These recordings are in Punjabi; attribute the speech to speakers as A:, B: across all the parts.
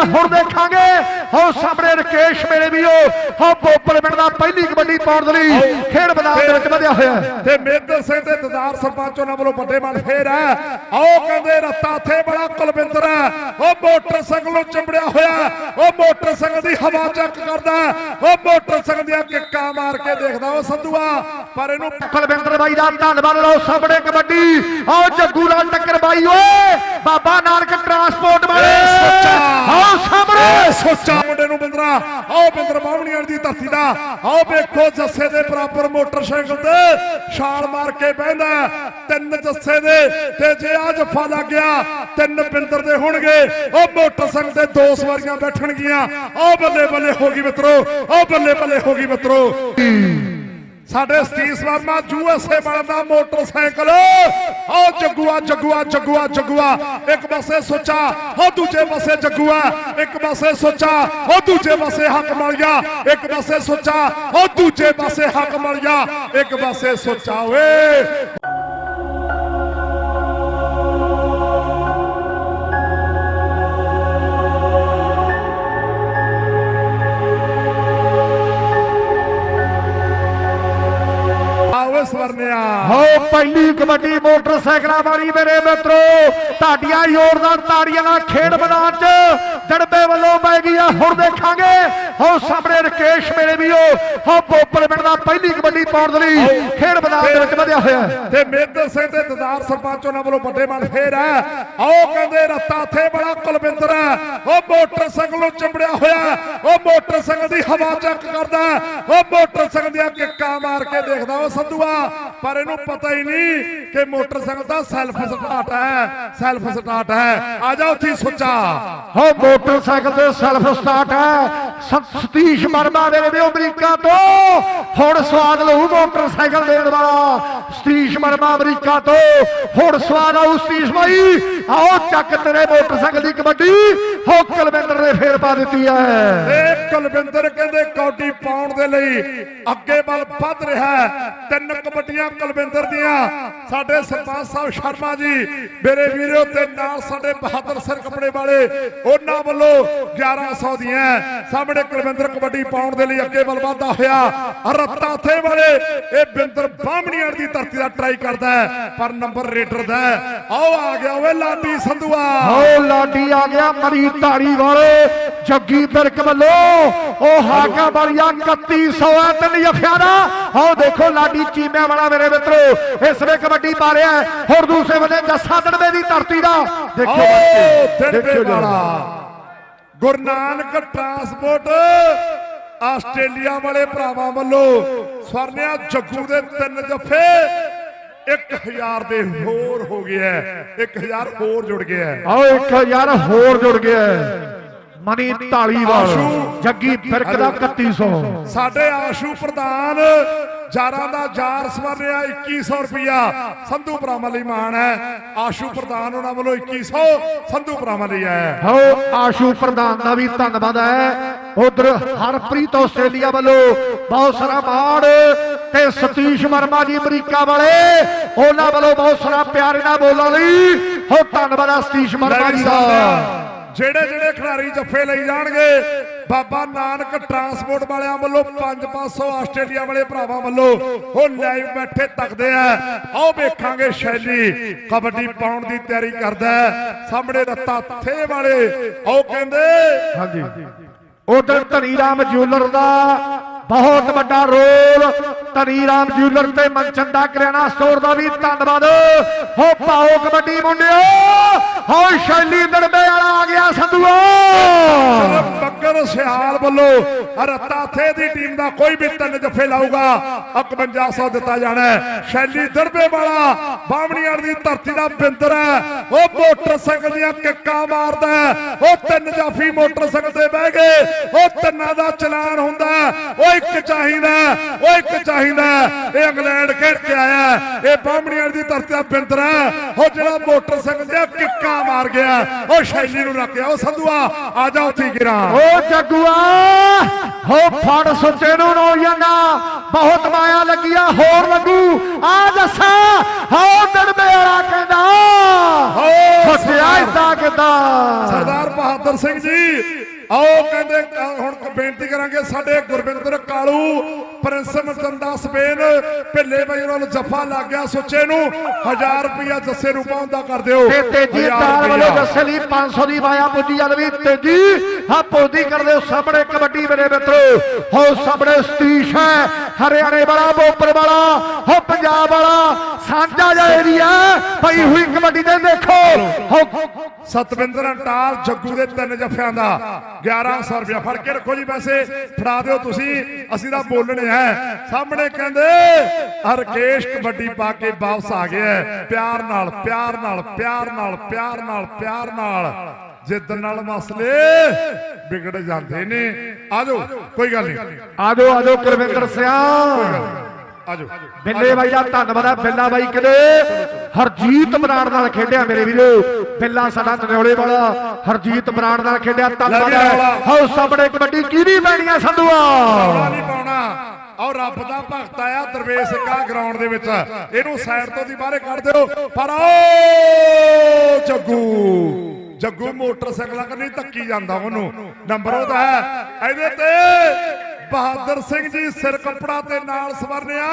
A: ਆ ਹੁਣ ਦੇਖਾਂਗੇ। ਹੋ ਸਾਹਮਣੇ ਰਕੇਸ਼ ਮੇਰੇ ਵੀਰੋ ਹੋ ਬੋਪਲ ਪਿੰਡ ਦਾ ਪਹਿਲੀ ਕਬੱਡੀ ਪਾਉਣ ਦੇ ਲਈ ਖੇਡ ਮੈਦਾਨ ਦੇ ਵਿੱਚ ਵਧਿਆ ਹੋਇਆ
B: ਤੇ ਮੇਦਰ ਸਿੰਘ ਤੇ ਦਦਾਰ ਸਰਪੰਚ ਉਹਨਾਂ ਵੱਲੋਂ ਵੱਡੇ ਮਨ ਫੇਰ ਹੈ। ਆਓ ਕਹਿੰਦੇ ਰੱਤਾ ਥੇ ਬੜਾ ਕੁਲਵਿੰਦਰ ਹੈ। ਉਹ ਮੋਟਰਸਾਈਕਲ ਨੂੰ ਚੰਬੜਿਆ ਹੋਇਆ ਉਹ ਮੋਟਰਸਾਈਕਲ ਦੀ ਹਵਾ ਚੱਕ ਕਰਦਾ ਉਹ ਮੋਟਰਸਾਈਕਲ ਦੀਆਂ ਕਿੱਕਾਂ ਮਾਰ ਕੇ ਦੇਖਦਾ ਉਹ ਸੰਧੂਆ। ਪਰ ਇਹਨੂੰ
A: ਕੁਲਵਿੰਦਰ ਬਾਈ ਦਾ ਧੰਨਵਾਦ ਲਓ ਸਾਹਮਣੇ ਕਬੱਡੀ। ਆਓ ਜੱਗੂ ਨਾਲ ਟੱਕਰ ਬਾਈ ਓਏ! ਬਾਬਾ ਨਾਨਕ ਟਰਾਂਸਪੋਰਟ ਵਾਲੇ।
B: ਸੱਚਾ।
A: ਆਓ ਸਾਹਮਣੇ।
B: ਸੋਚਾ ਮੁੰਡੇ ਨੂੰ ਬਿੰਦਰਾ। ਆਓ ਬਿੰਦਰ ਬਾਹਮਣੀਆਂ ਦੀ ਧਰਤੀ ਦਾ। ਆਓ ਵੇਖੋ ਜੱਸੇ ਦੇ ਬਰਾਬਰ ਮੋਟਰਸਾਈਕਲ ਤੇ ਛਾਲ ਮਾਰ ਕੇ ਬਹਿੰਦਾ ਤਿੰਨ ਜੱਸੇ ਦੇ ਤੇ ਜੇ ਆ ਜੱਫਾ ਲੱਗ ਗਿਆ, ਤਿੰਨ ਪਿੰਦਰ ਦੇ ਹੋਣਗੇ। ਉਹ ਮੋਟਰਸਾਈਕਲ ਤੇ ਦੋ ਸਵਾਰੀਆਂ ਬੈਠਣਗੀਆਂ। ਆਓ ਬੱਲੇ ਬੱਲੇ ਹੋ ਗਈ ਮਿੱਤਰੋ, ਆਓ ਬੱਲੇ ਬੱਲੇ ਹੋ ਗਈ ਮਿੱਤਰੋ। ਸਾਡੇ ਸਤੀਸ਼ ਵਰਮਾ ਯੂਐਸਏ ਵਾਲਾ ਮੋਟਰਸਾਈਕਲ। ਓ ਜੱਗੂਆ ਜੱਗੂਆ ਜੱਗੂਆ ਜੱਗੂਆ। ਇੱਕ ਪਾਸੇ ਸੋਚਾ ਓ ਦੂਜੇ ਪਾਸੇ ਜੱਗੂਆ। ਇੱਕ ਪਾਸੇ ਸੋਚਾ ਓ ਦੂਜੇ ਪਾਸੇ ਹੱਕ ਮਿਲ ਗਿਆ। ਇੱਕ ਪਾਸੇ ਸੋਚਾ ਓ ਦੂਜੇ ਪਾਸੇ ਹੱਕ ਮਿਲ ਗਿਆ। ਇੱਕ ਪਾਸੇ ਸੋਚਾ ਓਏ।
A: ਹੋ, ਪਹਿਲੀ ਕਬੱਡੀ ਮੋਟਰਸਾਈਕਲਾਂ ਵਾਲੀ ਮੇਰੇ ਮਿੱਤਰੋ, ਤੁਹਾਡੀਆਂ ਜ਼ੋਰਦਾਰ ਤਾੜੀਆਂ ਨਾਲ ਖੇਡ ਮੈਦਾਨ 'ਚ ਦੜਬੇ ਵੱਲੋਂ ਪੈ ਗਈ ਆ। ਹੁਣ ਦੇਖਾਂਗੇ। ਹੋ, ਸਾਹਮਣੇ ਰਕੇਸ਼ ਮੇਰੇ ਵੀਰੋ। ਹੋ, ਬੋਪਲ ਪਿੰਡ ਦਾ ਪਹਿਲੀ ਕਬੱਡੀ ਪਾਉਣ ਲਈ ਖੇਡ ਮੈਦਾਨ ਦੇ ਵਿੱਚ ਵਧਿਆ ਹੋਇਆ ਹੈ।
B: ਤੇ ਮੇਦਰ ਸਿੰਘ ਤੇ ਦਦਾਰ ਸਰਪੰਚ ਉਹਨਾਂ ਵੱਲੋਂ ਵੱਡੇ ਮਨ ਫੇਰ ਹੈ। ਆਓ ਕਹਿੰਦੇ ਰੱਤਾ ਥੇ ਬੜਾ ਕੁਲਵਿੰਦਰ ਹੈ। ਉਹ ਮੋਟਰਸਾਈਕਲ ਨੂੰ ਚੰਬੜਿਆ ਹੋਇਆ ਉਹ ਮੋਟਰਸਾਈਕਲ ਦੀ ਹਵਾ ਚੱਕ ਕਰਦਾ ਉਹ ਮੋਟਰਸਾਈਕਲ ਦੀਆਂ ਕਿੱਕਾਂ ਮਾਰ ਕੇ ਦੇਖਦਾ ਉਹ ਸੰਧੂਆ। ਪਰ ਇਹਨੂੰ ਪਤਾ ਹੀ ਨਹੀਂ ਕਿ ਮੋਟਰਸਾਈਕਲ ਦਾ ਸੈਲਫ ਸਟਾਰਟ ਹੈ ਸੈਲਫ ਸਟਾਰਟ ਹੈ। ਆ ਜਾ ਉੱਥੇ ਸੁੱਚਾ।
A: ਹੋ, ਮੋਟਰਸਾਈਕਲ ਤੇ ਸੈਲਫ ਸਟਾਰਟ ਹੈ। ਸਤੀਸ਼ ਵਰਮਾ ਮੇਰੇ ਵੀ ਅਮਰੀਕਾ ਤੋਂ। ਹੁਣ ਸਵਾਦ ਲਊ ਮੋਟਰਸਾਈਕਲ ਦੇਣ ਵਾਲਾ ਸਤੀਸ਼ ਵਰਮਾ ਅਮਰੀਕਾ ਤੋਂ। ਹੁਣ ਸਵਾਦ ਆਊ ਸਤੀਸ਼ ਭਾਈ ਆਓ ਚੱਕ ਤੇਰੇ ਮੋਟਰਸਾਈਕਲ ਦੀ ਕਬੱਡੀ। ਹੋ ਕੁਲਵਿੰਦਰ ਨੇ ਫੇਰ ਪਾ ਦਿੱਤੀ ਹੈ
B: ਇਹ ਕੁਲਵਿੰਦਰ ਕਹਿੰਦੇ ਕੌਡੀ ਪਾਉਣ ਦੇ ਲਈ ਅੱਗੇ ਵੱਲ ਵੱਧ ਰਿਹਾ ਤਿੰਨ ਕਬੱਡੀਆਂ ਕੁਲਵਿੰਦਰ ਦੀਆਂ। ਸਾਡੇ ਸਰਪੰਚ ਸਾਹਿਬ ਸ਼ਰਮਾ ਜੀ, ਮੇਰੇ ਵੀਰੋ ਤੇ ਨਾਲ ਸਾਡੇ ਬਹਾਦਰ ਸਰ ਕੱਪੜੇ ਵਾਲੇ, ਉਹਨਾਂ ਵੱਲੋਂ 1100 ਦੀਆਂ। ਸਾਹਮਣੇ ਕੁਲਵਿੰਦਰ ਕਬੱਡੀ ਪਾਉਣ ਦੇ ਲਈ ਅੱਗੇ ਵੱਲ ਵਧਦਾ ਹੋਇਆ ਰੱਤਾ ਥੇ ਵਾਲੇ ਇਹ ਬਿੰਦਰ ਬਾਹਮਣੀਆਂ ਦੀ ਧਰਤੀ ਦਾ ਟਰਾਈ ਕਰਦਾ ਹੈ ਪਰ ਨੰਬਰ ਰੇਡਰ ਦਾ। ਆਓ ਆ ਗਿਆ ਓਏ ਲਾਡੀ ਸੰਧੂਆ
A: ਹੋ ਲਾਡੀ ਆ ਗਿਆ ਮਰੀ ਧਾੜੀ ਵਾਲੇ ਜੱਗੀ ਬਿਰਕ ਵੱਲੋਂ ਉਹ ਹਾਕਾ ਵਾਲੀਆ 3100 ਹੈ ਤਿੰਨ ਦਾ ਆਓ ਦੇਖੋ ਲਾਡੀ ਚੀਮਿਆਂ ਵਾਲਾ ਮੇਰੇ ਮਿੱਤਰੋ ਇਸ ਵੇ ਕਬੱਡੀ ਪਾ ਰਿਹਾ। ਹੋਰ ਦੂਸਰੇ ਬੰਨੇ ਜੱਸਾ ਦੜਵੇ ਦੀ ਧਰਤੀ ਦਾ ਦੇਖਿਓ ਦੇਖਿਓ ਜਰਾ।
B: ਗੁਰੂ ਨਾਨਕ ਟਰਾਂਸਪੋਰਟ ਆਸਟ੍ਰੇਲੀਆ ਵਾਲੇ ਭਰਾਵਾਂ ਵੱਲੋਂ ਸਵਰਨਿਆ ਜੱਗੂ ਦੇ ਤਿੰਨ ਜੱਫੇ 1000 ਦੇ ਹੋਰ ਹੋ ਗਿਆ 1000 ਹੋਰ ਜੁੜ ਗਿਆ।
A: ਆਓ ਇੱਕ ਯਾਰ ਹੋਰ ਜੁੜ ਗਿਆ। ਮਨੀ ਢਾਲੀਵਾਲ
B: ਆਸ਼ੂ।
A: ਜੱਗੀ ਬਿਰਕ ਦਾ 3100
B: ਸਾਡੇ ਆਸ਼ੂ ਪ੍ਰਧਾਨ ਜਾਰਾਂ ਦਾ ਜਾਰ ਸਵਰਨਿਆ 2100 ਰੁਪਿਆ ਸੰਧੂ ਭਰਾਵਾਂ ਲਈ ਮਾਣ ਹੈ। ਆਸ਼ੂ ਪ੍ਰਧਾਨ ਉਹਨਾਂ ਵੱਲੋਂ 2100 ਸੰਧੂ ਭਰਾਵਾਂ ਲਈ ਹੈ।
A: ਹੋ ਆਸ਼ੂ ਪ੍ਰਧਾਨ ਦਾ ਵੀ ਧੰਨਵਾਦ ਹੈ। ਉਧਰ ਹਰਪ੍ਰੀਤ ਆਸਟ੍ਰੇਲੀਆ ਵੱਲੋਂ ਬਹੁਤ ਸਾਰਾ ਮਾਣ ਤੇ ਸਤੀਸ਼ ਵਰਮਾ ਜੀ ਅਮਰੀਕਾ ਵਾਲੇ ਉਹਨਾਂ ਵੱਲੋਂ ਬਹੁਤ ਸਾਰਾ ਪਿਆਰ ਇਹਨਾਂ ਬੋਲਣ ਲਈ। ਹੋ ਧੰਨਵਾਦ ਆ ਸਤੀਸ਼ ਵਰਮਾ ਜੀ ਦਾ।
B: ਜਿਹੜੇ ਜਿਹੜੇ ਖਿਡਾਰੀ ਜੱਫੇ ਲਈ ਜਾਣਗੇ ਬਾਬਾ ਨਾਨਕ ਟਰਾਂਸਪੋਰਟ ਵਾਲਿਆਂ ਵੱਲੋਂ 5-500 ਆਸਟ੍ਰੇਲੀਆ ਵਾਲੇ ਭਰਾਵਾਂ ਵੱਲੋਂ ਉਹ ਲਾਈਵ ਬੈਠੇ ਤੱਕਦੇ ਆ। ਆਓ ਵੇਖਾਂਗੇ ਸ਼ੈਲੀ। ਕਬੱਡੀ ਪਾਉਣ ਦੀ ਤਿਆਰੀ ਕਰਦਾ ਸਾਹਮਣੇ ਰੱਤਾ ਥੇ ਵਾਲੇ। ਉਹ ਕਹਿੰਦੇ।
A: ਹਾਂਜੀ। ਉਧਰ ਧਨੀ ਰਾਮ ਜੂਲਰ ਦਾ ਬਹੁਤ ਵੱਡਾ ਰੋਲ। ਧਨੀ ਰਾਮ ਜੂਲਰ ਤੇ ਮਨਚੰਦ ਦਾ ਸਟੋਰ ਦਾ ਵੀ ਧੰਨਵਾਦ। ਹੋ ਪਾਓ ਕਬੱਡੀ ਮੁੰਡਿਓ। ਹੋ ਸ਼ੈਲੀ ਦੜਬੇ ਵਾਲਾ ਆ ਗਿਆ ਸੰਧੂਆ।
B: ਬੱਕਰ ਸਿਆਲ ਵੱਲੋਂ ਰੱਤਾ ਦੀ ਟੀਮ ਦਾ ਕੋਈ ਵੀ ਤਿੰਨ ਜੱਫੇ ਲਾਊਗਾ 5100 ਦਿੱਤਾ ਜਾਣਾ ਸ਼ੈਲੀ ਦਰਬੇ ਵਾਲਾ ਬਾਹਮਣੀਆਂ ਦੀ ਧਰਤੀ ਦਾ ਬਿੰਦਰ ਹੈ। ਉਹ ਮੋਟਰਸਾਈਕਲ ਦੀਆਂ ਕਿੱਕਾਂ ਮਾਰਦਾ ਉਹ ਤਿੰਨ ਜਾਫੀ ਮੋਟਰਸਾਈਕਲ ਤੇ ਬਹਿ ਗਏ ਉਹ ਤਿੰਨਾਂ ਦਾ ਚਲਾਨ ਹੁੰਦਾ ਉਹ ਇੱਕ ਚਾਹੀਦਾ ਉਹ ਇੱਕ ਚਾਹੀਦਾ ਹੈ। ਇਹ ਇੰਗਲੈਂਡ ਖੇਡ ਕੇ ਆਇਆ। ਇਹ ਬਾਹਮਣੀਆਂ ਦੀ ਧਰਤੀ ਦਾ ਬਿੰਦਰ ਉਹ ਜਿਹੜਾ ਮੋਟਰਸਾਈਕਲ ਦੀਆਂ ਕਿੱਕਾਂ ਮਾਰ ਗਿਆ ਉਹ ਸ਼ੈਲੀ ਨੂੰ ਰੱਖਿਆ ਉਹ ਸੰਧੂਆ ਆ ਜਾ ਉੱਥੇ ਗਿਰਾ।
A: ਓ ਜੱਗੂਆ ਹੋ ਫੜ ਸੁੱਚੇ ਨੂੰ ਨੌ ਜਾਨਾ ਬਹੁਤ ਮਾਇਆ ਲੱਗੀਆ ਹੋਰ ਲੱਗੂ ਆ ਦੱਸਾ ਹੋ ਦੜਬੇ ਵਾਲਾ ਕਹਿੰਦਾ।
B: ਹੋ
A: ਸੋਚਿਆ ਇਦਾਂ ਕਿਦਾਂ?
B: ਸਰਦਾਰ ਬਹਾਦਰ ਸਿੰਘ ਜੀ ਆਓ ਕਹਿੰਦੇ ਹੁਣ ਬੇਨਤੀ ਕਰਾਂਗੇ ਸਾਡੇ ਗੁਰਵਿੰਦਰ ਕਾਲੂ ਪ੍ਰਿੰਸ ਮਤੰਦਾ ਸਪੇਨ ਭਿੱਲੇ ਬਾਈ ਨਾਲ ਜੱਫਾ ਲੱਗ ਗਿਆ ਸੁੱਚੇ ਨੂੰ। 1000 ਰੁਪਇਆ ਜੱਸੇ ਨੂੰ ਪਾਉਂਦਾ ਕਰ ਦਿਓ।
A: ਤੇ ਤੇਜੀ ਤਾਲ ਵੱਲੋਂ। ਦੱਸੇ ਲਈ 500 ਦੀ ਮਾਇਆ ਪੁੱਜੀ ਜਦ ਵੀ ਤੇਜੀ। ਹਾਂ ਪੌਦੀ ਕਰਦੇ ਸਾਹਮਣੇ ਕਬੱਡੀ ਮੇਰੇ ਮਿੱਤਰੋ। ਹੋ ਸਾਹਮਣੇ ਸਤੀਸ਼ ਹੈ ਹਰਿਆਣੇ ਵਾਲਾ ਬੋਪਰ ਵਾਲਾ ਹੋ ਪੰਜਾਬ ਵਾਲਾ। ਸਾਂਝਾ ਜਿਹਾ ਏਰੀਆ ਪਈ ਹੋਈ ਕਬੱਡੀ ਦੇ ਦੇਖੋ। ਹੋ
B: ਸਤਵਿੰਦਰ ਅੰਟਾਲ ਜੱਗੂ ਦੇ ਤਿੰਨ ਜੱਫਿਆਂ ਦਾ। 1100 ਰੁਪਇਆ ਫੜ ਕੇ ਰੱਖੋ ਜੀ ਪੈਸੇ। ਫੜਾ ਦਿਓ ਤੁਸੀਂ। ਅਸੀਂ ਤਾਂ ਬੋਲਣੇ ਹੈ ਸਾਹਮਣੇ ਕਹਿੰਦੇ ਹਰਕੇਸ਼ ਕਬੱਡੀ ਪਾ ਕੇ ਵਾਪਸ ਆ ਗਿਆ। ਪਿਆਰ ਨਾਲ ਪਿਆਰ ਨਾਲ ਪਿਆਰ ਨਾਲ ਪਿਆਰ ਨਾਲ ਪਿਆਰ ਨਾਲ। ਜਿੱਦ ਨਾਲ ਮਸਲੇ ਵਿਗੜ ਜਾਂਦੇ ਨੇ। ਆਜੋ ਕੋਈ ਗੱਲ ਨਹੀਂ।
A: ਆਜੋ ਆਜੋ ਕੁਲਵਿੰਦਰ ਸਿਆ।
B: ਆਜੋ।
A: ਬਿੱਲੇ ਬਾਈ ਦਾ ਧੰਨਵਾਦ ਹੈ। ਬਿੱਲਾ ਬਾਈ ਕਦੇ ਹਰਜੀਤ ਬਰਾੜ ਨਾਲ ਖੇਡਿਆ ਮੇਰੇ ਵੀਰੋ। ਬਿੱਲਾ ਸਾਡਾ ਨਰੋਲੇ ਵਾਲਾ ਹਰਜੀਤ ਬਰਾੜ ਨਾਲ ਖੇਡਿਆ। ਧੰਨਵਾਦ ਹੈ।
B: ਰੌਲਾ।
A: ਹੋ ਸਾਹਮਣੇ ਕਬੱਡੀ ਕਿਹਦੀ ਪੈਣੀਆਂ
B: ਰੌਲਾ
A: ਸੰਧੂਆ?
B: ਨਹੀਂ ਪਾਉਣਾ। ਔਰ ਰੱਬ ਦਾ ਭਗਤ ਆਇਆ ਦਰਵੇਸ਼ ਕਾ ਗਰਾਊਂਡ ਦੇ ਵਿੱਚ। ਇਹਨੂੰ ਸਾਈਡ ਤੋਂ ਦੀ ਬਾਹਰੇ ਕੱਢ ਦਿਓ। ਪਰ ਓ ਜੱਗੂ। ਜੱਗੂ ਮੋਟਰਸਾਈਕਲਾਂ ਕੰਨੀ ਧੱਕੀ ਜਾਂਦਾ ਉਹਨੂੰ। ਨੰਬਰ ਉਹਦਾ ਹੈ। ਇਹਦੇ ਤੇ ਬਹਾਦਰ ਸਿੰਘ ਜੀ, ਸਿਰ ਕੱਪੜਾ ਤੇ ਨਾਲ ਸਵਰਨਿਆ।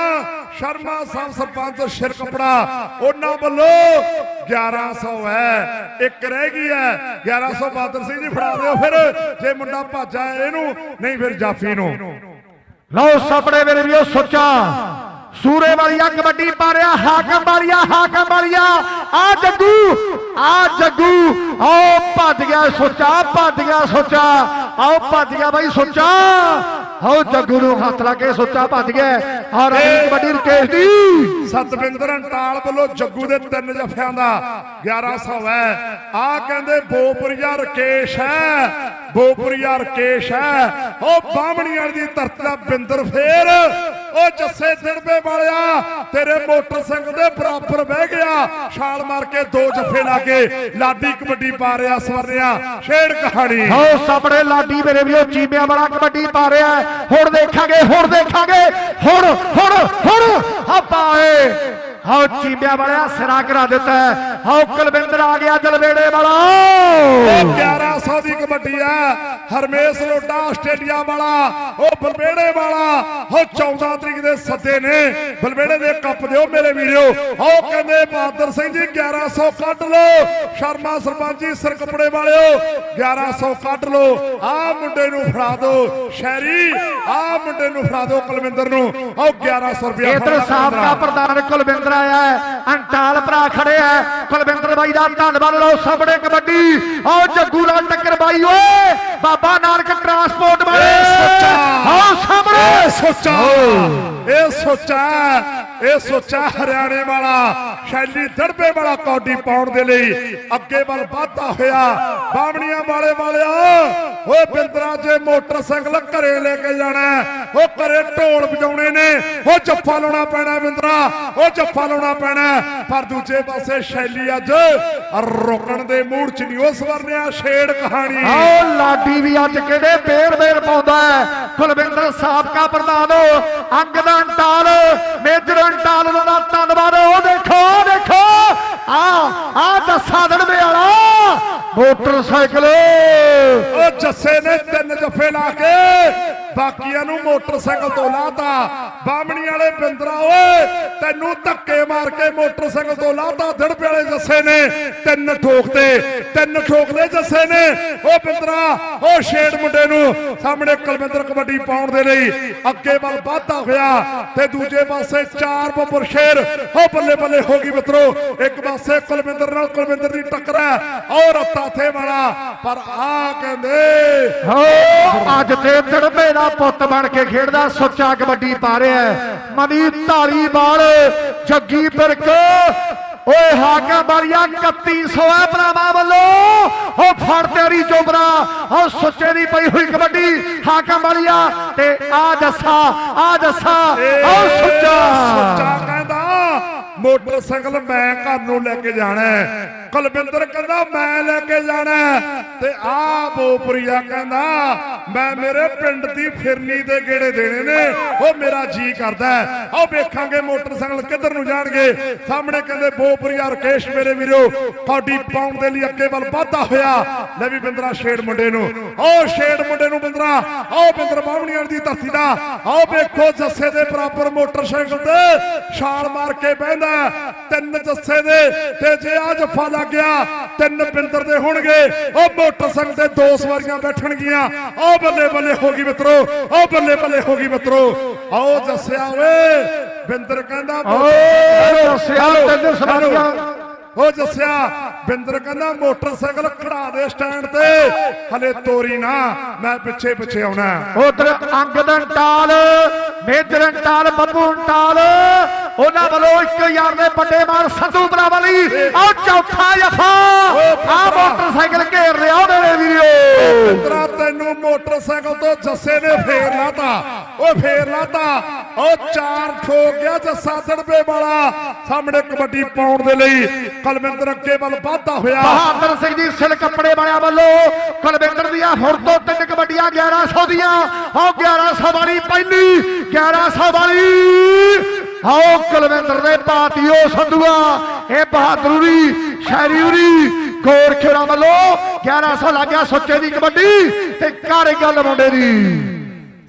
B: ਸ਼ਰਮਾ ਸਾਹਿਬ ਸਰਪੰਚ, ਸਿਰ ਕੱਪੜਾ। ਉਹਨਾਂ ਵੱਲੋਂ 1100 ਹੈ, ਇੱਕ ਰਹਿ ਗਈ ਹੈ। 1100 ਬਹਾਦਰ ਸਿੰਘ ਜੀ, ਫੜਾ ਦਿਓ ਫਿਰ। ਜੇ ਮੁੰਡਾ ਭੱਜਾ ਇਹਨੂੰ, ਨਹੀਂ ਫਿਰ ਜਾਫੀ ਨੂੰ।
A: ਲਓ ਸਾਹਮਣੇ ਮੇਰੇ ਵੀਰੋ, ਸੋਚਾ। ਸੂਰੇ ਵਾਲੀਆ ਕਬੱਡੀ ਪਾ ਰਿਹਾ ਹਾਕਮ ਵਾਲੀਆ ਹਾਕਮ ਵਾਲੀਆ। ਆ ਜੱਗੂ ਆ ਜੱਗੂ। ਆਓ ਭੱਜ ਗਿਆ ਸੋਚਾ, ਭੱਜ ਗਿਆ ਸੋਚਾ। ਆਓ ਭੱਜ ਗਿਆ ਬਾਈ ਸੋਚਾ। ਆਓ ਜੱਗੂ ਨੂੰ ਹੱਥ ਲਾ ਕੇ ਸੋਚਾ ਭੱਜ ਗਿਆ। ਔਰ ਕਬੱਡੀ ਰਕੇਸ਼ ਦੀ।
B: ਸਤਵਿੰਦਰ ਅੰਟਾਲ ਵੱਲੋਂ ਜੱਗੂ ਦੇ ਤਿੰਨ ਜਫਿਆਂ ਦਾ 1100 ਹੈ। ਆ ਕਹਿੰਦੇ ਬੋਪਰੀਆ ਰਕੇਸ਼ ਹੈ। ਬੋਪਰੀਆ ਰਕੇਸ਼ ਹੈ। ਉਹ ਬਾਹਮਣੀਆਂ ਦੀ ਧਰਤੀ ਦਾ ਬਿੰਦਰ ਫੇਰ ਉਹ ਜੱਸੇ ਦਿੜਬੇ ਵਾਲਿਆ ਤੇਰੇ ਮੋਟਰਸਾਈਕਲ ਦੇ ਬਰਾਬਰ ਬਹਿ ਗਿਆ। ਛਾਲ ਮਾਰ ਕੇ ਦੋ ਜੱਫੇ ਲਾ ਕੇ ਲਾਡੀ ਕਬੱਡੀ ਪਾ ਰਿਹਾ ਸਵਰਿਆ ਛੇੜ ਕਹਾਣੀ।
A: ਆਓ ਸਾਹਮਣੇ ਲਾਡੀ ਮੇਰੇ ਵੀਰੋ ਚੀਮਿਆਂ ਵਾਲਾ ਕਬੱਡੀ ਪਾ ਰਿਹਾ ਹੈ। ਹੁਣ ਦੇਖਾਂਗੇ ਹੁਣ ਦੇਖਾਂਗੇ। ਹੁਣ ਹੁਣ ਹੁਣ। ਹਪਾਏ ਆਓ ਚੀਮਿਆਂ ਵਾਲਿਆ ਸਿਰਾ ਕਰਾ ਦਿੱਤਾ ਹੈ। ਆਓ ਕੁਲਵਿੰਦਰ ਆ ਗਿਆ ਜਲਵੇੜੇ ਵਾਲਾ।
B: ਉਹ 1100 ਦੀ ਕਬੱਡੀ ਆ। ਹਰਮੇਸ਼ ਲੋਟਾ ਆਸਟ੍ਰੇਲੀਆ ਵਾਲਾ ਉਹ ਬਲਬੇੜੇ ਵਾਲਾ। ਉਹ 14 ਤਰੀਕ ਦੇ ਸੱਦੇ ਨੇ। ਬਲਬੇੜੇ ਦੇ ਕੱਪ ਦਿਓ ਮੇਰੇ ਵੀਰੋ। ਉਹ ਕਹਿੰਦੇ ਬਹਾਦਰ ਸਿੰਘ ਜੀ 1100 ਕੱਢ ਲਓ। ਸ਼ਰਮਾ ਸਰਪੰਚ ਜੀ ਸਿਰ ਕੱਪੜੇ ਵਾਲਿਓ 1100 ਕੱਢ ਲਓ। ਆ ਮੁੰਡੇ ਨੂੰ ਫੜਾ ਦਿਓ ਸ਼ੈਰੀ ਆ ਮੁੰਡੇ ਨੂੰ ਫੜਾ ਦਿਓ ਕੁਲਵਿੰਦਰ ਨੂੰ। ਉਹ 1100 ਰੁਪਇਆ
A: ਇਧਰ ਸਾਬਕਾ ਪ੍ਰਧਾਨ ਕੁਲਵਿੰਦਰ ਆਇਆ ਹੈ। ਅੰਟਾਲ ਭਰਾ ਖੜਿਆ ਹੈ। ਕੁਲਵਿੰਦਰ ਬਾਈ ਦਾ ਧੰਨਵਾਦ ਲਓ ਸਾਹਮਣੇ ਕਬੱਡੀ। ਆਓ ਜੱਗੂ ਨਾਲ ਟੱਕਰ ਬਾਈ ਓਏ। ਬਾਬਾ ਨਾਨਕ ਟਰਾਂਸਪੋਰਟ ਵਾਲੇ।
B: ਸੱਚਾ। ਇਹ
A: ਸਾਹਮਣੇ।
B: ਸੋਚਾ। ਇਹ ਸੋਚਾ। ਇਹ ਸੋਚਾ ਹਰਿਆਣੇ ਵਾਲਾ, ਸ਼ੈਲੀ ਦੜਬੇ ਵਾਲਾ ਕੌਡੀ ਪਾਉਣ ਦੇ ਲਈ ਅੱਗੇ ਵੱਲ ਵਧਦਾ ਹੋਇਆ ਬਾਵਣੀਆਂ ਵਾਲੇ ਵਾਲਿਆ। ਓਏ ਬਿੰਦਰਾ ਜੇ ਮੋਟਰਸਾਈਕਲ ਘਰੇ ਲੈ ਕੇ ਜਾਣਾ ਉਹ ਘਰੇ ਢੋਲ ਵਜਾਉਣੇ ਨੇ। ਉਹ ਜੱਫਾ ਲਾਉਣਾ ਪੈਣਾ ਬਿੰਦਰਾ, ਉਹ ਜੱਫਾ ਲਾਉਣਾ ਪੈਣਾ ਪਰ ਦੂਜੇ ਪਾਸੇ ਸ਼ੈਲੀ ਅੱਜ ਰੋਕਣ ਦੇ ਮੂਡ ਚ ਨਹੀਂ, ਉਸ ਵਰਨਿਆ ਛੇੜ ਕਹਾਣੀ।
A: ਆਓ, ਲਾਡੀ ਵੀ ਅੱਜ ਕਿਹੜੇ ਬੇਰ ਬੇਰ ਪਾਉਂਦਾ ਹੈ। ਕੁਲਵਿੰਦਰ ਸਾਬਕਾ ਪ੍ਰਧਾਨ ਅੰਗਦ ਅੰਟਾਲ ਮੇਜਰ ਅੰਟਾਲ ਦਾ ਧੰਨਵਾਦ, ਉਹ ਦੇਖੋ ਉਹ ਦੇਖੋ। ਆ ਆ ਦੱਸਾ ਦੜਵੇ ਵਾਲਾ, ਮੋਟਰਸਾਈਕਲ।
B: ਉਹ ਜੱਸੇ ਨੇ ਤਿੰਨ ਜੱਫੇ ਲਾ ਕੇ ਬਾਕੀਆਂ ਨੂੰ ਮੋਟਰਸਾਈਕਲ ਤੋਂ ਲਾਤਾ। ਬਾਹਮਣੀ ਵਾਲੇ ਬਿੰਦਰਾ ਓਏ, ਤੈਨੂੰ ਧੱਕੇ ਮਾਰ ਕੇ ਮੋਟਰਸਾਈਕਲ ਤੋਂ ਲਾਤਾ। ਦੜਪੇ ਵਾਲੇ ਜੱਸੇ ਨੇ, ਤਿੰਨ ਠੋਕਤੇ, ਤਿੰਨ ਠੋਕਲੇ ਜੱਸੇ ਨੇ। ਉਹ ਬਿੰਦਰਾ ਉਹ ਛੇੜ ਮੁੰਡੇ ਨੂੰ। ਸਾਹਮਣੇ ਕੁਲਵਿੰਦਰ ਕਬੱਡੀ ਪਾਉਣ ਦੇ ਲਈ ਅੱਗੇ ਵੱਲ ਵਾਧਾ ਹੋਇਆ ਤੇ ਦੂਜੇ ਪਾਸੇ ਚਾਰ ਬੱਬਰ ਸ਼ੇਰ। ਉਹ ਬੱਲੇ ਬੱਲੇ ਹੋ ਗਈ ਮਿੱਤਰੋ, ਇੱਕ ਪਾਸੇ ਕੁਲਵਿੰਦਰ ਨਾਲ ਕੁਲਵਿੰਦਰ ਦੀ ਟੱਕਰ ਹੈ ਔਰ ਰੱਤਾ ਵਾਲਾ ਪਰ ਆ ਕਹਿੰਦੇ,
A: ਹੋ, ਅੱਜ ਤੇ ਦੜਬੇ ਦਾ ਪੁੱਤ ਬਣ ਕੇ ਖੇਡਦਾ ਸੁੱਚਾ ਕਬੱਡੀ ਪਾ ਰਿਹਾ ਮਨੀ ਧਾਰੀਵਾਲ ਜੱਗੀ ਬਿਰਕ ਓਏ ਹਾਕਮ ਵਾਲੀਆ 3100 ਹੈ ਭਰਾਵਾਂ ਵੱਲੋਂ। ਉਹ ਫੜ ਤੇਰੀ ਚੋਬਰਾ ਉਹ ਸੁੱਚੇ ਦੀ ਪਈ ਹੋਈ ਕਬੱਡੀ ਹਾਕਮ ਵਾਲੀਆ ਤੇ ਆ ਜੱਸਾ ਆ ਜੱਸਾ ਉਹ
B: ਸੁੱਚਾ।
A: ਸੁੱਚਾ
B: ਕਹਿੰਦਾ ਮੋਟਰਸਾਈਕਲ ਮੈਂ ਘਰ ਨੂੰ ਲੈ ਕੇ ਜਾਣਾ ਕੁਲਵਿੰਦਰ ਕਹਿੰਦਾ, ਮੈਂ ਲੈ ਕੇ ਜਾਣਾ ਤੇ ਆ ਬੋਪਰੀਆ ਕਹਿੰਦਾ, ਮੈਂ ਮੇਰੇ ਪਿੰਡ ਦੀ ਫਿਰਨੀ ਦੇ ਗੇੜੇ ਦੇਣੇ ਨੇ। ਉਹ ਮੇਰਾ ਜੀ ਕਰਦਾ ਹੈ। ਵੇਖਾਂਗੇ ਮੋਟਰਸਾਈਕਲ ਕਿੱਧਰ ਨੂੰ ਜਾਣਗੇ। ਸਾਹਮਣੇ ਕਹਿੰਦੇ ਬੋਪਰੀਆ ਰਕੇਸ਼ ਮੇਰੇ ਵੀਰੋ ਕੌਡੀ ਪਾਉਣ ਦੇ ਲਈ ਅੱਗੇ ਵੱਲ ਵਾਧਾ ਹੋਇਆ। ਲੈ ਵੀ ਬਿੰਦਰਾ ਸ਼ੇੜ ਮੁੰਡੇ ਨੂੰ। ਉਹ ਸ਼ੇੜ ਮੁੰਡੇ ਨੂੰ ਬਿੰਦਰਾ। ਆਓ ਬਿੰਦਰ ਬਾਹਮਣੀਆਂ ਦੀ ਧਰਤੀ ਦਾ। ਆਓ ਵੇਖੋ ਜੱਸੇ ਦੇ ਬਰਾਬਰ ਮੋਟਰਸਾਈਕਲ ਤੇ ਛਾਲ ਮਾਰ ਕੇ ਬਹਿੰਦਾ ਤਿੰਨ ਜੱਸੇ ਦੇ ਤੇ ਜੇ ਆ ਜੱਫਾ ਲੱਗ ਗਿਆ। ਤਿੰਨ ਬਿੰਦਰ ਦੇ ਹੋਣਗੇ। ਉਹ ਮੋਟਰਸਾਈਕਲ ਤੇ ਦੋ ਸਵਾਰੀਆਂ ਬੈਠਣਗੀਆਂ। ਆਓ ਬੱਲੇ ਬੱਲੇ ਹੋ ਗਈ ਮਿੱਤਰੋ। ਆਓ ਬੱਲੇ ਬੱਲੇ ਹੋ ਗਈ ਮਿੱਤਰੋ। ਆਓ ਜੱਸਿਆ ਓਏ। ਬਿੰਦਰ ਕਹਿੰਦਾ
A: ਓਏ ਦੱਸਿਆ ਤਿੰਨ ਸਵਾਰੀਆਂ।
B: ਉਹ ਜੱਸਿਆ ਬਿੰਦਰ ਕਹਿੰਦਾ ਮੋਟਰਸਾਈਕਲ ਖੜਾ ਦੇ ਸਟੈਂਡ ਤੇ। ਹਲੇ ਤੋਰੀ ਨਾ। ਮੈਂ ਪਿੱਛੇ ਪਿੱਛੇ ਆਉਣਾ।
A: ਉਧਰ ਅੰਗਦਨ ਟਾਲ ਮੇਜਰਨ ਟਾਲ ਬੱਬੂ ਟਾਲ ਉਹਨਾਂ ਵੱਲੋਂ 1000 ਦੇ ਵੱਡੇ ਮਾਰ ਸੰਧੂ ਬਰਾਵਲੀ ਆਹ ਚੌਥਾ ਜਫਾ। ਆ ਮੋਟਰਸਾਈਕਲ ਘੇਰ ਲਿਆ ਉਹਦੇ ਵੀਰੋ।
B: ਬਿੰਦਰਾ ਤੈਨੂੰ ਮੋਟਰਸਾਈਕਲ ਤੋਂ ਜੱਸੇ ਨੇ ਫੇਰ ਲਾਤਾ। ਉਹ ਫੇਰ ਲਾਤਾ। ਉਹ ਚਾਰ ਠੋਕ ਗਿਆ ਜੱਸਾ ਦੜਬੇ ਵਾਲਾ। ਸਾਹਮਣੇ ਕਬੱਡੀ ਪਾਉਣ ਦੇ ਲਈ ਕੁਲਵਿੰਦਰ ਅੱਗੇ ਵੱਲ ਵਾਧਾ ਹੋਇਆ।
A: ਬਹਾਦਰ ਸਿੰਘ ਜੀ ਸਿਲ ਕੱਪੜੇ ਵਾਲਿਆਂ ਵੱਲੋਂ ਕੁਲਵਿੰਦਰ ਦੀਆਂ ਹੁਣ ਤੋਂ ਤਿੰਨ ਕਬੱਡੀਆਂ 1100 ਦੀਆਂ। ਆਹ 1100 ਵਾਲੀ ਪਹਿਲੀ 1100 ਵਾਲੀ ਆਓ ਕਲਵਿੰਦਰ ਨੇ ਪਾਤੀ ਉਹ ਸੰਧੂਆ, ਇਹ ਬਹਾਦਰੀ ਸ਼ਾਇਰੀ ਗੋਰਖੇਰਾ ਵੱਲੋਂ 1100 ਲੱਗਿਆ ਸੁੱਚੇ ਦੀ ਕਬੱਡੀ ਤੇ ਕਰ ਗੱਲ ਮੁੰਡੇ ਦੀ।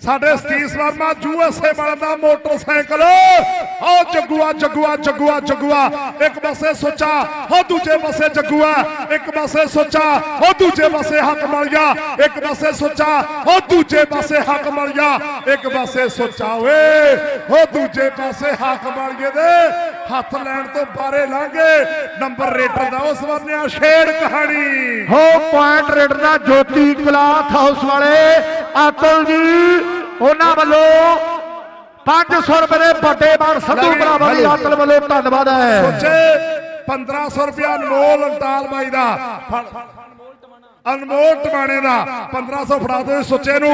B: ਸਾਡੇ ਸਤੀਸ਼ ਵਰਮਾ ਯੂਐਸਏ ਵਾਲਾ ਦਾ ਮੋਟਰਸਾਈਕਲ। ਉਹ ਜੱਗੂਆ ਜੱਗੂਆ ਜੱਗੂਆ ਜੱਗੂਆ। ਇੱਕ ਪਾਸੇ ਸੋਚਾ ਉਹ ਦੂਜੇ ਪਾਸੇ ਜੱਗੂਆ। ਇੱਕ ਪਾਸੇ ਸੋਚਾ ਉਹ ਦੂਜੇ ਪਾਸੇ ਹੱਕ ਮਲ ਗਿਆ ਇੱਕ ਪਾਸੇ ਸੋਚਾ ਉਹ ਦੂਜੇ ਪਾਸੇ ਹੱਕ ਮਲ ਗਿਆ ਇੱਕ ਪਾਸੇ ਸੋਚਾ ਓਏ ਉਹ ਦੂਜੇ ਪਾਸੇ ਹੱਕ ਮਲ ਗਏ ਦੇ। ਹੱਥ ਲੈਣ ਤੋਂ ਬਾਰੇ ਲਾਂਗੇ ਨੰਬਰ ਰੇਟਰ ਦਾ ਉਸ ਵਰਨਿਆ ਛੇੜ ਕਹਾਣੀ।
A: ਹੋ ਪੁਆਇੰਟ ਰੇਡਰ ਦਾ ਜੋਤੀ ਕਲਾਥ ਹਾਊਸ ਵਾਲੇ ਆਤਲ ਜੀ ਉਹਨਾਂ ਵੱਲੋਂ 500 ਰੁਪਏ ਦੇ ਵੱਡੇ ਮਾਨ ਸੰਧੂ ਭਰਾਵਾਂ ਦੀ ਆਤਲ ਵੱਲੋਂ ਧੰਨਵਾਦ ਹੈ।
B: ਸੋਚੇ 1500 ਰੁਪਿਆ ਅਨਮੋਲ ਅੰਟਾਲ ਬਾਈ ਦਾ। ਅਨਮੋਲ ਟਮਾਣੇ ਦਾ 1500 ਫੜਾ ਦਿਓ ਸੋਚੇ ਨੂੰ।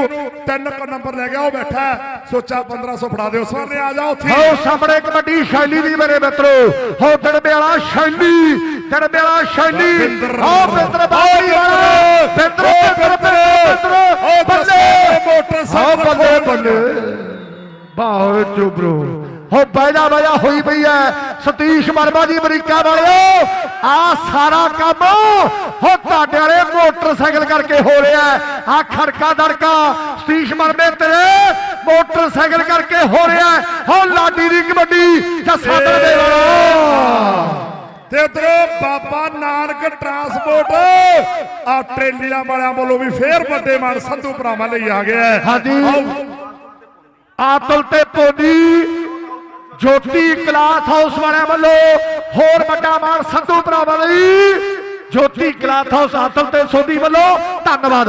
B: ਤਿੰਨ ਕ ਨੰਬਰ ਲੈ ਗਿਆ ਉਹ ਬੈਠਾ ਹੈ। ਸੋਚਾ 1500 ਫੜਾ ਦਿਓ। ਸਵਰਨੇ ਆ ਜਾ ਉੱਥੇ।
A: ਹੋ ਸਾਹਮਣੇ ਕਬੱਡੀ ਸ਼ੈਲੀ ਦੀ ਮੇਰੇ ਮਿੱਤਰੋ। ਹੋ ਦੜਬੇ ਵਾਲਾ ਸ਼ੈਲੀ। ਦੜਬੇ ਵਾਲਾ। ਸ਼ੈਲੀ ਹੋ ਬਿੰਦਰ ਬਾਈ ਵਾਲਾ ਬਿੰਦਰ। ਬਿੰਦਰ
B: ਉਹ
A: ਬੱਲੇ।
B: ਬੱਲੇ। ਮੋਟਰਸਾਈਕਲ
A: ਹੋ ਬੱਲੇ ਬੱਲੇ। ਬਾਹਰ ਚੁਬਰੋ ਹੋ ਬੈਜਾ ਬੈਜਾ ਹੋਈ ਪਈ ਐ ਸਤੀਸ਼ ਵਰਮਾ ਜੀ ਅਮਰੀਕਾ ਵਾਲਿਓ ਆ ਸਾਰਾ ਕੰਮ ਹੋ ਤੁਹਾਡੇ ਵਾਲੇ ਮੋਟਰਸਾਈਕਲ ਕਰਕੇ ਹੋ ਰਿਹਾ ਆ ਖੜਕਾ ਦੜਕਾ ਸਤੀਸ਼ ਵਰਮੇ ਤੇਰੇ ਮੋਟਰਸਾਈਕਲ ਕਰਕੇ ਹੋ ਰਿਹਾ ਹੋ ਲਾਡੀ ਦੀ ਕਬੱਡੀ ਜੱਸਾ ਦੇ ਵਾਲਾ
B: ਤੇ ਉਧਰੋਂ ਬਾਬਾ ਨਾਨਕ ਟਰਾਂਸਪੋਰਟ ਆ ਟ੍ਰੇਲੀਆਂ ਵਾਲਿਆਂ ਵੱਲੋਂ ਵੀ ਫੇਰ ਵੱਡੇ ਮਾਨ ਸੰਧੂ ਭਰਾਵਾਂ ਲਈ ਆ ਗਿਆ।
A: ਹਾਂਜੀ। ਆਤਲ ਤੇ ਪੋਨੀ ਜੋਤੀ ਕਲਾਥ ਹਾਊਸ ਵਾਲਿਆਂ ਵੱਲੋਂ ਹੋਰ ਵੱਡਾ ਮਾਣ ਸੰਧੂ ਭਰਾਵਾਂ ਲਈ। ਜੋਤੀ ਕਲਾਥ ਹਾਊਸ ਆਤਲ ਤੇ ਸੋਦੀ ਵੱਲੋਂ ਧੰਨਵਾਦ।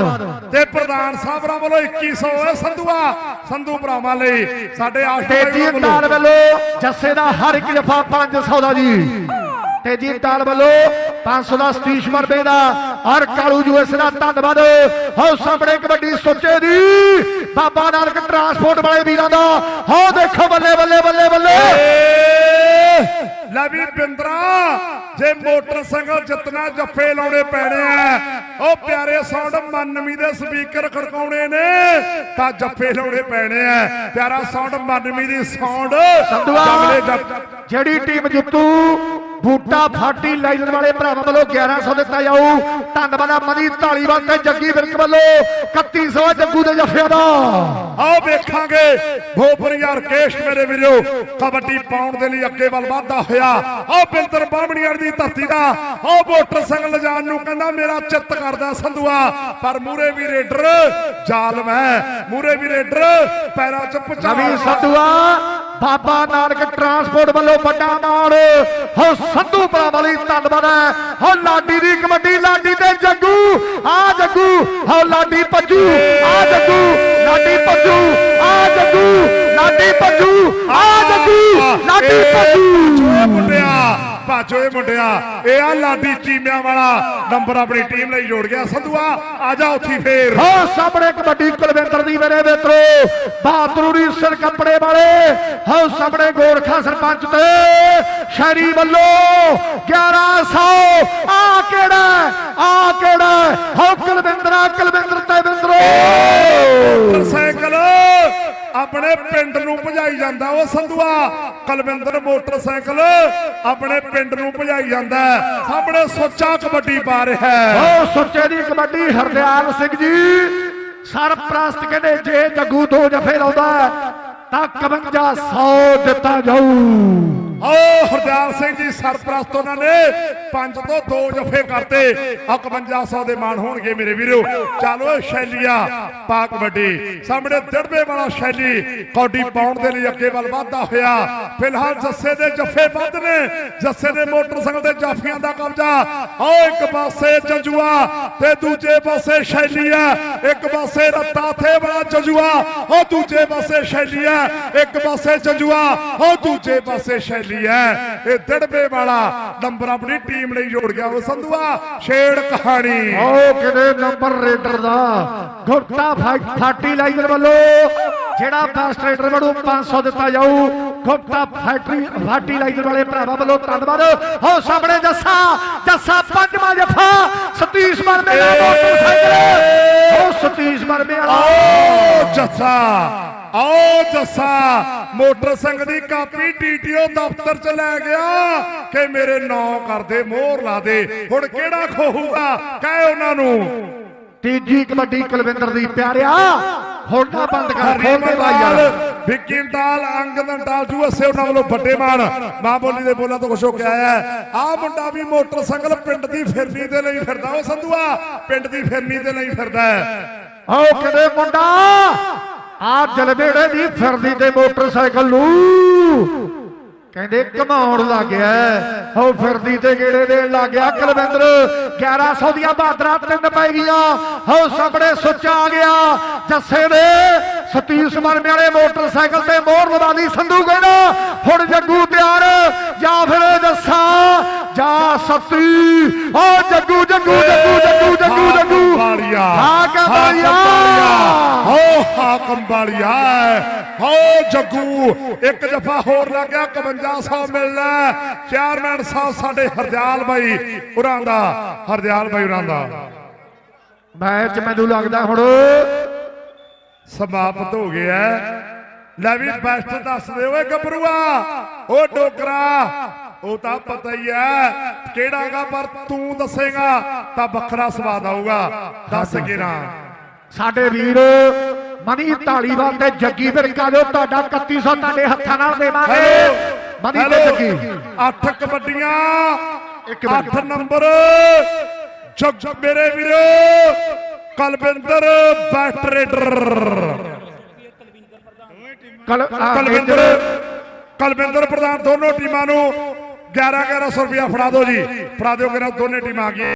B: ਤੇ ਪ੍ਰਧਾਨ ਸਾਹਿਬਾਂ ਵੱਲੋਂ 2100 ਹੈ ਸੰਧੂਆ। ਸੰਧੂ ਭਰਾਵਾਂ ਲਈ ਸਾਡੇ
A: ਤੇਜੀ
B: ਆਸ਼ਟਾਲ
A: ਤਾਲ ਵੱਲੋਂ ਜੱਸੇ ਦਾ ਹਰ ਇੱਕ ਜਫਾ 500 ਦਾ ਜੀ। ਤੇਜੀ ਤਾਲ ਵੱਲੋਂ 500 ਦਾ ਸਤੀਸ਼ ਮਰਬੇ ਦਾ ਹਰ ਕਾਲੂ ਜੂਐਸ ਦਾ ਧੰਨਵਾਦ। ਹੋ ਸਾਹਮਣੇ ਕਬੱਡੀ ਸੋਚੇ ਦੀ। ਬਾਬਾ ਨਾਨਕ ਟਰਾਂਸਪੋਰਟ ਵਾਲੇ ਵੀਰਾਂ ਦਾ। ਹੋ ਦੇਖੋ ਬੱਲੇ ਬੱਲੇ ਬੱਲੇ ਬੱਲੇ।
B: ਲੈ ਵੀ ਬਿੰਦਰਾ ਜੇ ਮੋਟਰਸਾਈਕਲ ਜਿੱਤਣਾ ਜੱਫੇ ਲਾਉਣੇ ਪੈਣੇ ਆ ਉਹ ਪਿਆਰੇ ਸਾਊਂਡ ਮਨਮੀ ਦੇ ਸਪੀਕਰ ਖੜਕਾਉਣੇ ਨੇ ਤਾਂ ਜੱਫੇ ਲਾਉਣੇ ਪੈਣੇ ਆ। ਪਿਆਰਾ ਸਾਊਂਡ ਮਨਮੀ ਦੀ ਸਾਊਂਡ
A: ਜਿਹੜੀ ਟੀਮ ਜਿੱਤੂ ਬੂਟਾ ਫਾਟੀ ਲਾਈਨਰ ਵਾਲੇ ਭਰਾਵਾਂ ਵੱਲੋਂ 1100 ਦਿੱਤਾ ਜਾਊ। ਧੰਨਵਾਦ ਆ ਮਨੀ ਢਾਲੀਵਾਲ ਤੇ ਜੱਗੀ ਵਿਰਕ ਵੱਲੋਂ। 3100 ਜੱਗੂ ਦੇ ਜੱਫਿਆਂ ਦਾ।
B: ਆਓ ਵੇਖਾਂਗੇ ਭੋਪਰੀਆ ਰਕੇਸ਼ ਮੇਰੇ ਵੀਰੋ ਕਬੱਡੀ ਪਾਉਣ ਦੇ ਲਈ ਅੱਗੇ ਵੱਲ ਵਾਧਾ ਹੋਇਆ। ਆਓ ਬਿੰਦਰ ਬਾਹਮਣੀਆਂ ਦੀ ਧਰਤੀ ਦਾ। ਆਓ ਮੋਟਰਸਾਈਕਲ ਲਿਜਾਣ ਨੂੰ ਕਹਿੰਦਾ ਮੇਰਾ ਚਿੱਤ ਕਰਦਾ ਸੰਧੂਆ ਪਰ ਮੂਰੇ ਵੀ ਰੇਡਰ ਜ਼ਾਲਮ ਹੈ। ਮੂਰੇ ਵੀ ਰੇਡਰ ਪੈਰਾਂ 'ਚ
A: ਨਵੀਂ
B: ਪਚਾ
A: ਸੰਧੂਆ ਬਾਬਾ ਨਾਨਕ ਟਰਾਂਸਪੋਰਟ ਵੱਲੋਂ ਵੱਡਾ ਮਾਣ ਹੋ ਸੰਧੂ ਭਰਾਵਾਂ ਲਈ ਧੰਨਵਾਦ ਹੈ। ਹੋ ਲਾਡੀ ਦੀ ਕਬੱਡੀ ਲਾਡੀ ਤੇ ਜੱਗੂ ਆ ਜੱਗੂ। ਹੋ ਲਾਡੀ ਭੱਜੂ ਆ ਜੱਗੂ। ਲਾਡੀ ਭੱਜੂ ਆ ਜੱਗੂ। ਲਾਡੀ ਭੱਜੂ ਆ ਜੱਗੂ। ਲਾਡੀ
B: ਓਏ ਮੁੰਡਿਆ ਭਾਜੋ ਇਹ ਮੁੰਡਿਆ ਇਹ ਆ ਲਾਡੀ ਚੀਮਿਆਂ ਵਾਲਾ। ਨੰਬਰ ਆਪਣੀ ਟੀਮ ਲਈ ਜੋੜ ਗਿਆ। ਸੰਧੂਆ ਆ ਜਾ ਉੱਥੀ ਫੇਰ।
A: ਹੋ ਸਾਹਮਣੇ ਕਬੱਡੀ ਕੁਲਵਿੰਦਰ ਦੀ ਮੇਰੇ ਮਿੱਤਰੋ ਬਹਾਦਰੂਰੀ ਸਿਰ ਕੱਪੜੇ ਵਾਲੇ। ਹੋ ਸਾਹਮਣੇ ਗੋਰਖਾ ਸਰਪੰਚ ਤੇ ਸ਼ਹਿਰੀ ਵੱਲੋਂ 1100 ਆ ਕਿਹੜਾ ਆ ਕਿਹੜਾ ਹੋ ਕੁਲਵਿੰਦਰਾ ਕੁਲਵਿੰਦਰ ਤੇ ਬਿੰਦਰੋ।
B: ਮੋਟਰਸਾਈਕਲ। ਆਪਣੇ ਪਿੰਡ ਨੂੰ ਭਜਾਈ ਜਾਂਦਾ ਉਹ ਸੰਧੂਆ। ਕਲਵਿੰਦਰ ਮੋਟਰਸਾਈਕਲ ਆਪਣੇ ਪਿੰਡ ਨੂੰ ਭਜਾਈ ਜਾਂਦਾ ਸਾਹਮਣੇ ਸੋਚਾ ਕਬੱਡੀ ਪਾ ਰਿਹਾ
A: ਉਹ ਸੁੱਚੇ ਦੀ ਕਬੱਡੀ ਹਰਦਿਆਲ ਸਿੰਘ ਜੀ। ਸਰਪ੍ਰਸਤ ਕਹਿੰਦੇ ਜੇ ਜੱਗੂ ਦੋ ਜਫੇ ਲਾਉਂਦਾ ਹੈ, ਤਾਂ 5100 ਦਿੱਤਾ ਜਾਊ।
B: ਆਓ ਹਰਦਿਆਲ ਸਿੰਘ ਜੀ ਸਰਪ੍ਰਸਤ ਉਹਨਾਂ ਨੇ ਪੰਜ ਤੋਂ ਦੋ ਜਫੇ ਕਰਤੇ। ਆ 5100 ਦੇ ਮਾਣ ਹੋਣਗੇ ਮੇਰੇ ਵੀਰੋ। ਚਲੋ ਸ਼ੈਲੀਆ ਪਾ ਕਬੱਡੀ ਸਾਹਮਣੇ ਦਿੜਬੇ ਵਾਲਾ ਸ਼ੈਲੀ। ਕੌਡੀ ਪਾਉਣ ਦੇ ਲਈ ਅੱਗੇ ਵੱਲ ਵਧਦਾ ਹੋਇਆ। ਫਿਲਹਾਲ ਜੱਸੇ ਦੇ ਜਫੇ ਵੱਧ ਨੇ। ਜੱਸੇ ਦੇ ਮੋਟਰਸਾਈਕਲ ਤੇ ਜਾਫੀਆਂ ਦਾ ਕਬਜ਼ਾ। ਆਓ ਇੱਕ ਪਾਸੇ ਜੰਜੂਆ ਤੇ ਦੂਜੇ ਪਾਸੇ ਸ਼ੈਲੀਆ ਇੱਕ ਪਾਸੇ ਰੱਤਾ ਥੇ ਵਾਲਾ ਜੰਜੂਆ ਉਹ ਦੂਜੇ ਪਾਸੇ ਸ਼ੈਲੀਆ ਇੱਕ ਪਾਸੇ ਜੰਜੂਆ ਉਹ ਦੂਜੇ ਪਾਸੇ ਸ਼ੈਲੀ ਹੈ। ਇਹ ਦਿੜਬੇ ਵਾਲਾ ਨੰਬਰ ਆਪਣੀ ਟੀਮ ਲਈ ਜੋੜ ਗਿਆ ਉਹ ਸੰਧੂਆ ਛੇੜ ਕਹਾਣੀ।
A: ਉਹ ਕਿਹਦੇ ਨੰਬਰ ਰੇਡਰ ਦਾ। ਗੁਪਤਾ ਫਾਟੀ ਲਾਈਨਰ ਵੱਲੋਂ ਜਿਹੜਾ ਫਾਸਟ ਰੇਡਰ ਬਣੂ 500 ਦਿੱਤਾ ਜਾਊ ਗੁਪਤਾ ਫੈਕਟਰੀ ਫਾਟੀ ਲਾਈਨਰ ਵਾਲੇ ਭਰਾਵਾਂ ਵੱਲੋਂ ਧੰਨਵਾਦ। ਹੋ ਸਾਹਮਣੇ ਜੱਸਾ ਜੱਸਾ ਪੰਜਵਾਂ ਜਫਾ ਸਤੀਸ਼ ਮਰਮੇ ਦਾ ਮੋਟਰਸਾਈਕਲ। ਉਹ ਸਤੀਸ਼ ਮਰਮੇ ਵਾਲਾ।
B: ਆਓ ਜੱਸਾ। ਆਓ ਜੱਸਾ ਮੋਟਰਸਾਈਕਲ ਦੀ ਕਾਪੀ ਟੀਟੀਓ ਦਫ਼ਤਰ ਚ ਲੈ ਗਿਆ। ਕਿ ਮੇਰੇ ਨਾਂ ਕਰਦੇ ਮੋਹਰ ਲਾ ਦੇ। ਹੁਣ ਕਿਹੜਾ ਖੋਹੂਗਾ? ਕਹੇ ਉਹਨਾਂ ਨੂੰ।
A: ਤੀਜੀ ਕਬੱਡੀ ਕੁਲਵਿੰਦਰ ਦੀ ਪਿਆਰਿਆ ਹੁਣ ਬੰਦ ਕਰ। ਖੋਲ
B: ਹਰੀਮਨ
A: ਦੇ
B: ਲਾਲ
A: ਬਾਈ
B: ਵਿੱਕੀ ਡਾਲ ਅੰਗਦ ਡਾਲ ਜੂ ਅਸੇ ਉਹਨਾਂ ਵੱਲੋਂ ਵੱਡੇ ਮਾਨ ਮਾਂ ਬੋਲੀ ਦੇ ਬੋਲਾਂ ਤੋਂ ਕੁਛ ਹੋ ਕੇ ਆਇਆ ਆ ਮੁੰਡਾ ਵੀ ਮੋਟਰਸਾਈਕਲ ਪਿੰਡ ਦੀ ਫਿਰਨੀ ਦੇ ਲਈ ਫਿਰਦਾ। ਉਹ ਸੰਧੂਆ ਪਿੰਡ ਦੀ ਫਿਰਨੀ ਦੇ ਲਈ ਫਿਰਦਾ
A: ਆਓ ਕਿਹਦੇ ਮੁੰਡਾ? ਆ ਜਲਵੇੜੇ ਦੀ ਫਿਰਦੀ ਤੇ ਮੋਟਰਸਾਈਕਲ ਨੂੰ ਕਹਿੰਦੇ ਕਮਾਉਣ ਲੱਗ ਗਿਆ ਹੋ। ਫਿਰਦੀ ਤੇ ਗੇੜੇ ਦੇਣ ਲੱਗ ਗਿਆ। ਕੁਲਵਿੰਦਰ 1100 ਦੀਆਂ ਬਹਾਦਰਾਂ ਤਿੰਨ ਪੈ ਗਈਆਂ। ਹੋ ਸਾਹਮਣੇ ਸੁੱਚ ਆ ਗਿਆ। ਜੱਸੇ ਦੇ ਸਤੀਸ਼ ਮਰਮੇ ਵਾਲੇ ਮੋਟਰਸਾਈਕਲ ਤੇ ਮੋਹਰ ਲਵਾ ਲਈ। ਸੰਧੂ ਕਹਿੰਦਾ ਹੁਣ ਜੱਗੂ ਤਿਆਰ ਜਾਂ ਫਿਰ ਜੱਸਾ ਜਾਂ ਸਤੀ। ਓ ਜੱਗੂ ਜੱਗੂ ਜੱਗੂ ਜੱਗੂ ਜੱਗੂ। ਜੱਗੂ
B: ਬਾਲੀਆ
A: ਹਾਕਮ
B: ਹੋ ਹਾਕਮ ਬਾਲੀਆ ਹੋ ਜੱਗੂ ਇੱਕ ਦਫਾ ਹੋਰ ਲੱਗਿਆ 5100 ਮਿਲਣਾ ਚੇਅਰਮੈਨ ਸਾਹਿਬ ਸਾਡੇ ਹਰਦਿਆਲ ਬਾਈ ਉਰਾਂ ਦਾ ਹਰਦਿਆਲ ਬਾਈ ਉਰਾਂ ਦਾ।
A: ਮੈਚ ਮੈਨੂੰ ਲੱਗਦਾ ਹੁਣ
B: ਸਮਾਪਤ ਹੋ ਗਿਆ। ਲੈ ਵੀ ਬੈਸਟ ਦੱਸ ਦੇ ਓਏ ਗੱਭਰੂਆ। ਓ ਡੋਕਰਾ ਉਹ ਤਾਂ ਪਤਾ ਹੀ ਹੈ ਕਿਹੜਾਗਾ ਪਰ ਤੂੰ ਦੱਸੇਗਾ ਤਾਂ ਵੱਖਰਾ ਸਵਾਦ ਆਊਗਾ। ਦੱਸ ਗਿਰਾਂ
A: ਸਾਡੇ ਵੀਰ ਮਨੀ ਢਾਲੀਵਾਲ ਤੇ ਜੱਗੀ ਵਿਰਕਾ ਜੋ ਤੁਹਾਡਾ 3100 ਤੁਹਾਡੇ ਹੱਥਾਂ ਨਾਲ ਦੇਵਾਂਗੇ। ਮਨੀ ਤੇ ਜੱਗੀ।
B: ਅੱਠ ਕਬੱਡੀਆਂ। 8 ਨੰਬਰ। ਜੱਗ ਮੇਰੇ ਵੀਰੋ ਕਲਵਿੰਦਰ ਬੈਸਟ ਰੇਡਰ ਕਲਵਿੰਦਰ ਪ੍ਰਧਾਨ ਦੋਨੋਂ ਟੀਮਾਂ ਨੂੰ 11 1100 ਰੁਪਇਆ ਫੜਾ ਦਿਓ ਜੀ। ਫੜਾ ਦਿਓ ਕਿਰਾ ਦੋਨੇ ਟੀਮਾਂ ਆ ਗਈਆਂ।